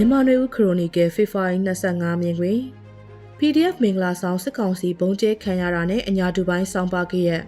မြန်မာနွေဦးခရိုနီကယ်ဖေဖော်ဝါရီ25မြင်တွင် PDF မင်္ဂလာဆောင်စစ်ကောင်စီဘုံကျဲခံရတာနဲ့အညာတူပိုင်းစောင်းပါခဲ့ရဲ့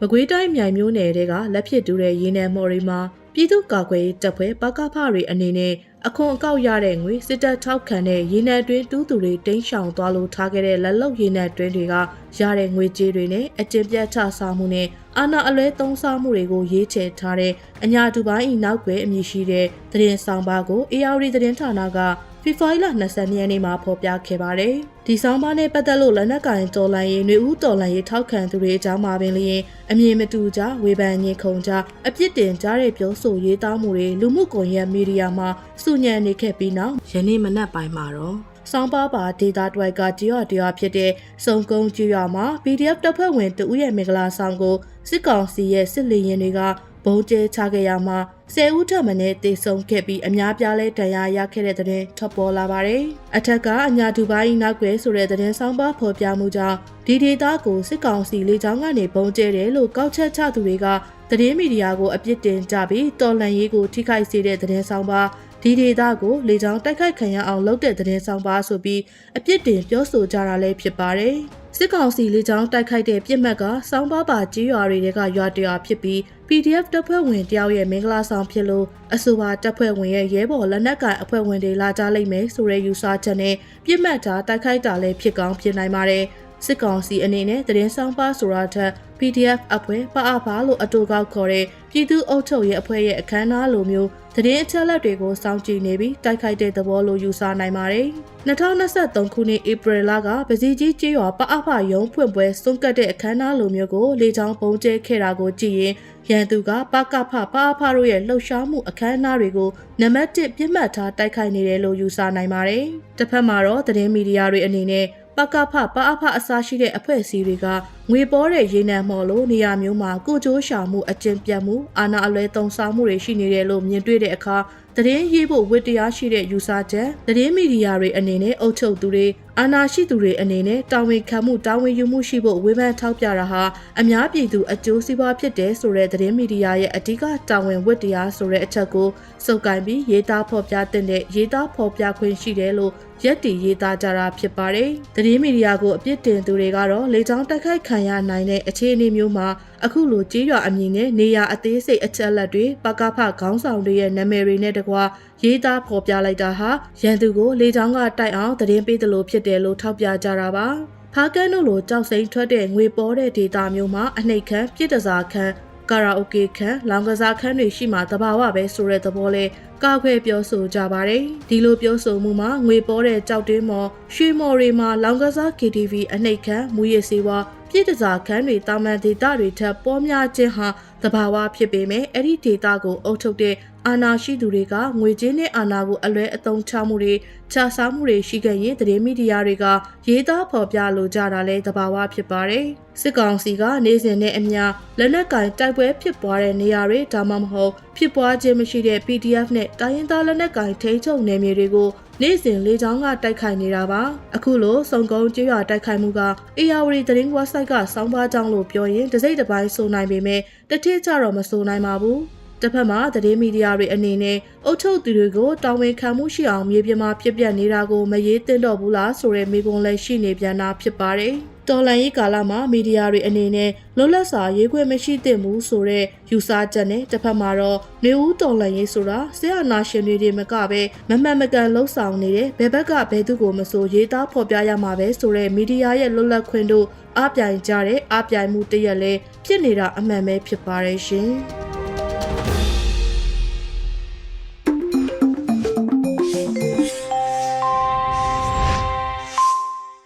မကွေးတိုင်းမြိုင်မျိုးနယ်တဲကလက်ဖြစ်တူတဲ့ရင်းနယ်မော်ရီမှာ ပြည်သူ့ကာကွယ်ရေးတပ်ဖွဲ့ပကဖတွေအနေနဲ့အခွန်အကောက်ရတဲ့ငွေစစ်တပ်ထောက်ခံတဲ့ရင်းနယ်တွင်းတူးသူတွေတိမ်းရှောင်သွားလို့ထားခဲ့တဲ့လက်လုံရင်းနယ်တွင်းတွေကရတဲ့ငွေကြေးတွေနဲ့အကျင့်ပြတ်ချစားမှုနဲ့အာဏာအလွဲသုံးစားမှုတွေကိုရေးချယ်ထားတဲ့အညာတူပိုင်းဤနောက်ွယ်အမည်ရှိတဲ့သတင်းဆောင်ပါကို ARD သတင်းဌာနက ဖေဖော်ဝါရီလ22ရက်နေ့မှာဖော်ပြခဲ့ပါတယ်။ဒီဆောင်ပါနဲ့ပတ်သက်လို့လက်နက်ကင်တော်လန်ရေးຫນွေဦးတော်လန်ရေးထောက်ခံသူတွေအကြောင်းမှာပင်လျင်အမြင်မတူကြဝေဖန်ညင်ခုန်ကြအပြစ်တင်ကြတဲ့ပြောဆိုရေးသားမှုတွေလူမှုကွန်ရက်မီဒီယာမှာစုညံနေခဲ့ပြီးနောက်ယနေ့မနက်ပိုင်းမှာတော့ဆောင်းပါပါဒေတာတွိုက်ကတရတရဖြစ်တဲ့စုံကုန်းကျွော်မှာ PDF တပ်ဖွဲ့ဝင်တဦးရဲ့မင်္ဂလာဆောင်ကိုစစ်ကောင်စီရဲ့စစ်လေရင်တွေက ဘုံကျဲချခဲ့ရမှာဆယ်ဦးထပ်မံနဲ့တေဆုံးခဲ့ပြီးအများပြားလဲတန်ရာရခဲ့တဲ့တဲ့ထွက်ပေါ်လာပါတယ်။အထက်ကအညာတူပိုင်းနောက်ွယ်ဆိုတဲ့တဲ့ဆောင်းပါဖော်ပြမှုကြောင့်ဒီဒေတာကိုစစ်ကောင်စီလေကြောင်းကနေဘုံကျဲတယ်လို့ကောက်ချက်ချသူတွေကသတင်းမီဒီယာကိုအပြစ်တင်ကြပြီးတော်လှန်ရေးကိုထိခိုက်စေတဲ့တဲ့ဆောင်းပါဒီဒေတာကိုလေကြောင်းတိုက်ခိုက်ခံရအောင်လုပ်တဲ့တဲ့ဆောင်ပါဆိုပြီးအပြစ်တင်ပြောဆိုကြတာလည်းဖြစ်ပါတယ်။ စစ်ကောင်စီလေကြောင်းတိုက်ခိုက်တဲ့ပြစ်မှတ်ကစောင်းပါပါကြီးရွာတွေကရွာတရွာဖြစ်ပြီး PDF တပ်ဖွဲ့ဝင်တယောက်ရဲ့မင်္ဂလာဆောင်ဖြစ်လို့အဆိုပါတပ်ဖွဲ့ဝင်ရဲ့ရဲဘော်လက်နက်ကိုင်အဖွဲ့ဝင်တွေလာကြလိမ့်မယ်ဆိုတဲ့ယူဆချက်နဲ့ပြစ်မှတ်ထားတိုက်ခိုက်တာလည်းဖြစ်ကောင်းဖြစ်နိုင်ပါတယ်။ စစ်ကောင်စီအနေနဲ့တရင်ဆောင်ပါဆိုတာထက် PDF အဖွဲ့ပအဖာလို့အတူကောက်ခေါ်တဲ့ပြည်သူ့အုပ်ချုပ်ရေးအဖွဲ့ရဲ့အခမ်းအနားလိုမျိုးသတင်းအချက်အလက်တွေကိုစောင့်ကြည့်နေပြီးတိုက်ခိုက်တဲ့သဘောလိုယူဆနိုင်ပါတယ်။2023ခုနှစ်ဧပြီလကပစီကြီးကျေးရွာပအဖရုံးဖွင့်ပွဲစွန့်ကတ်တဲ့အခမ်းအနားလိုမျိုးကိုလေကြောင်းပုံကျဲခဲ့တာကိုကြည့်ရင်ရန်သူကပကဖပအဖတို့ရဲ့လှုပ်ရှားမှုအခမ်းအနားတွေကိုနံပါတ်1ပြစ်မှတ်ထားတိုက်ခိုက်နေတယ်လို့ယူဆနိုင်ပါတယ်။တစ်ဖက်မှာတော့သတင်းမီဒီယာတွေအနေနဲ့ ပကဖပအဖအစားရှိတဲ့အဖွဲ့အစည်းတွေကငွေပေါ်တဲ့ရေနံမော်လို့နေရာမျိုးမှာကိုကြိုးရှာမှုအကျင့်ပြတ်မှုအာဏာအလွဲသုံးစားမှုတွေရှိနေတယ်လို့မြင်တွေ့တဲ့အခါသတင်းရေးဖို့ဝတ္တရားရှိတဲ့ယူဆချက်သတင်းမီဒီယာတွေအနေနဲ့အုပ်ချုပ်သူတွေ အာဏာရှိသူတွေအနေနဲ့တာဝန်ခံမှုတာဝန်ယူမှုရှိဖို့ဝေဖန်ထောက်ပြတာဟာအများပြည်သူအကျိုးစီးပွားဖြစ်တယ်ဆိုတဲ့သတင်းမီဒီယာရဲ့အဓိကတာဝန်ဝတ္တရားဆိုတဲ့အချက်ကိုစုပ်ကိုင်ပြီးရေးသားဖော်ပြတဲ့ရေးသားဖော်ပြခွင့်ရှိတယ်လို့ရက်တီရေးသားကြတာဖြစ်ပါတယ်။သတင်းမီဒီယာကိုအပြစ်တင်သူတွေကတော့လေကြောင်းတိုက်ခိုက်ခံရနိုင်တဲ့အခြေအနေမျိုးမှာအခုလိုကြေးရွာအမည်နဲ့နေရာအသေးစိတ်အချက်အလက်တွေပကဖခေါင်းဆောင်တွေရဲ့နာမည်တွေနဲ့တကွာ ရေးသားဖော်ပြလိုက်တာဟာရန်သူကိုလေကြောင်းကတိုက်အောင်သတင်းပေးသလိုဖြစ်တယ်လို့ထောက်ပြကြတာပါဖားကန်းတို့လိုကြောက်စိမ့်ထွက်တဲ့ငွေပေါ်တဲ့ဒေတာမျိုးမှာအနှိတ်ခမ်းပြစ်ဒစာခမ်းကာရာအိုကေခန်းလောင်ကစားခန်းတွေရှိမှတဘာဝပဲဆိုတဲ့သဘောလဲကောက်ခွဲပြောဆိုကြပါတယ်ဒီလိုပြောဆိုမှုမှာငွေပေါ်တဲ့ကြောက်တင်းမော်ရွှေမော်တွေမှာလောင်ကစား KTV အနှိတ်ခမ်းမူရည်စေဝါပြည့်တစားခန်းတွေတာမန်ဒေတာတွေထက်ပေါ်များခြင်းဟာတဘာဝဖြစ်ပေမဲ့အဲ့ဒီဒေတာကိုအုပ်ချုပ်တဲ့ အာဏာရှိသူတွေကငွေကြေးနဲ့အာဏာကိုအလွဲအသုံးချမှုတွေခြားစားမှုတွေရှိခဲ့ရင်သတင်းမီဒီယာတွေကရေးသားဖော်ပြလိုကြတာလဲတဘာဝဖြစ်ပါတယ်။စစ်ကောင်စီကနေစဉ်နဲ့အမျှလက်နက်ကင်တိုက်ပွဲဖြစ်ပွားတဲ့နေရာတွေဒါမှမဟုတ်ဖြစ်ပွားခြင်းမရှိတဲ့ PDF နဲ့တိုင်းရင်းသားလက်နက်ကင်ထိန်းချုပ်နယ်မြေတွေကိုနေ့စဉ်လေကြောင်းကတိုက်ခိုက်နေတာပါအခုလိုစုံကုန်းကျွော်တိုက်ခိုက်မှုက ARD သတင်း website ကစောင်းပါကြောင်းလို့ပြောရင်တစိမ့်တစ်ပိုင်းဆိုနိုင်ပေမဲ့တထစ်ကြတော့မဆိုနိုင်ပါဘူး တစ်ဖက်မှာသတင်းမီဒီယာတွေအနေနဲ့အုပ်ချုပ်သူတွေကိုတာဝန်ခံမှုရှိအောင်မြေပြင်မှာဖြစ်ပျက်နေတာကိုမရေးသင့်တော့ဘူးလားဆိုတဲ့မေးခွန်းလည်းရှိနေပြန်တာဖြစ်ပါတယ်။တော်လန်ရေးကာလမှာမီဒီယာတွေအနေနဲ့လွတ်လပ်စွာရေးခွင့်မရှိသင့်ဘူးဆိုတဲ့ယူဆချက်နဲ့တစ်ဖက်မှာတော့နေဦးတော်လန်ရေးဆိုတာဆရာနာရှင်တွေတွေမကပဲမမှန်မကန်လှုပ်ဆောင်နေတဲ့ဘယ်ဘက်ကဘယ်သူကိုမဆိုရေးသားဖော်ပြရမှာပဲဆိုတဲ့မီဒီယာရဲ့လွတ်လပ်ခွင့်တို့အပြိုင်ကြတဲ့အပြိုင်မှုတရက်လဲဖြစ်နေတာအမှန်ပဲဖြစ်ပါတယ်ရှင်။